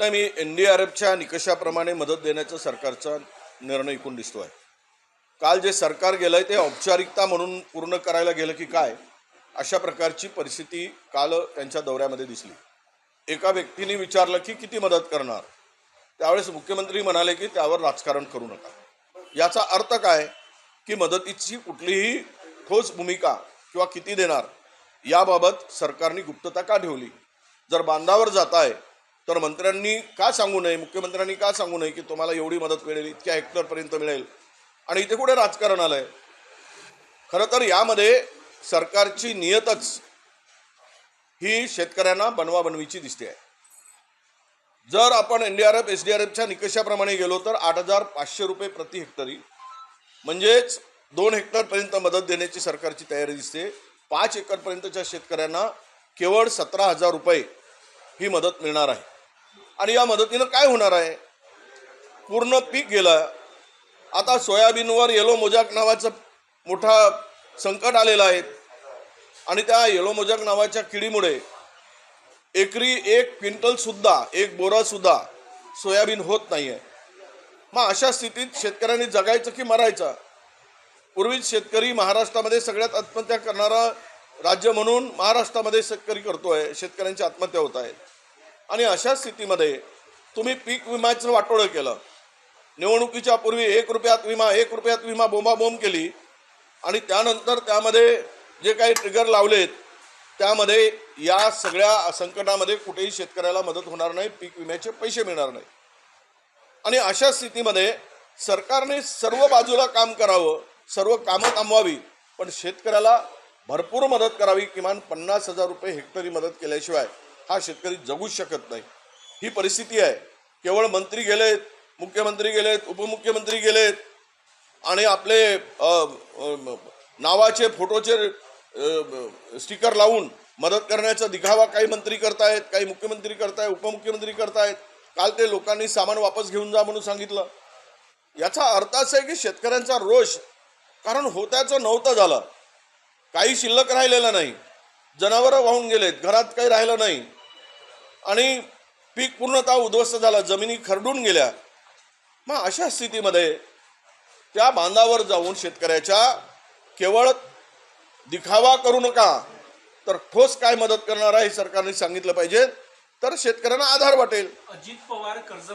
नाही मी N D R एफच्या निकषाप्रमाणे मदत देण्याचा सरकारचा निर्णय ऐकून आहे काल जे सरकार गेलं आहे ते औपचारिकता म्हणून पूर्ण करायला गेलं की काय अशा प्रकारची परिस्थिती काल त्यांच्या दौऱ्यामध्ये दिसली. एका व्यक्तीने विचारलं की किती मदत करणार? त्यावेळेस मुख्यमंत्री म्हणाले की त्यावर राजकारण करू नका. याचा अर्थ काय? की मदतीची कुठलीही ठोस भूमिका किंवा किती देणार याबाबत सरकारने गुप्तता का ठेवली? जर बांधावर जात आहे तर मंत्र्यांनी का सांगू नये मुख्यमंत्र्यांनी का सांगू नये की तुम्हाला एवढी मदत मिळेल इतक्या हेक्टरपर्यंत मिळेल? आणि इथे कुठे राजकारण आलंय? खरं तर यामध्ये सरकारची नियतच ही शेतकऱ्यांना बनवाबनवीची दिसते आहे. जर आपण N D R F S D R एफच्या निकषाप्रमाणे गेलो तर आठ हजार पाचशे रुपये प्रति हेक्टरी म्हणजेच दोन हेक्टरपर्यंत मदत देण्याची सरकारची तयारी दिसते. पाच एकरपर्यंतच्या शेतकऱ्यांना केवळ सतरा हजार रुपये ही मदत मिळणार आहे. आणि या मदतीनं काय होणार आहे? पूर्ण पीक गेलं. आता सोयाबीनवर येलो मोजाक नावाचं मोठा संकट आलेलं आहे. आणि त्या येलो मोजाक नावाच्या किडीमुळे एकरी एक क्विंटलसुद्धा एक बोरासुद्धा सोयाबीन होत नाही आहे मग अशा स्थितीत शेतकऱ्यांनी जगायचं की मरायचं? पूर्वीच शेतकरी महाराष्ट्रामध्ये सगळ्यात आत्महत्या करणारा राज्य म्हणून महाराष्ट्रामध्ये शेतकरी करतो आहे शेतकऱ्यांची आत्महत्या होत आहेत आणि अशा स्थितीमध्ये तुम्ही पीक विम्याचं वाटोळं केलं. निवडणुकीच्या पूर्वी एक रुपयात विमा एक रुपयात विमा बोंबाबोंब केली. आणि त्यानंतर त्यामध्ये जे काही ट्रिगर लावलेत त्यामध्ये या सगळ्या संकटामध्ये कुठेही शेतकऱ्याला मदत होणार नाही पीक विम्याचे पैसे मिळणार नाही. आणि अशा स्थितीमध्ये सरकारने सर्व बाजूला काम करावं सर्व कामं थांबवावी पण शेतकऱ्याला भरपूर मदत करावी किमान पन्नास हजार रुपये हेक्टरी मदत केल्याशिवाय. हा शेतकरी जगूच शकत नाही. ही परिस्थिती आहे. केवळ मंत्री गेलेत मुख्यमंत्री गेलेत उपमुख्यमंत्री गेलेत आणि आपले नावाचे फोटोचे स्टिकर लावून मदत करण्याचा दिखावा काही मंत्री करतायत काही मुख्यमंत्री करतायत उपमुख्यमंत्री करतायत. काल ते लोकांनी सामान वापस घेऊन जा म्हणून सांगितलं. याचा अर्थ असा आहे की शेतकऱ्यांचा रोष कारण होत्याचं नव्हतं झालं. काही शिल्लक राहिलेलं नाही. जनावरं वाहून गेलेत घरात काही राहिलं नाही. आणि पीक पूर्णतः उद्ध्वस्त झाला जमिनी खरडून गेल्या. मग अशा स्थितीमध्ये त्या बांधावर जाऊन शेतकऱ्याच्या केवळ दिखावा करू नका तर ठोस काय मदत करणार आहे हे सरकारने सांगितलं पाहिजे. तर शेतकऱ्यांना आधार वाटेल. अजित पवार कर्ज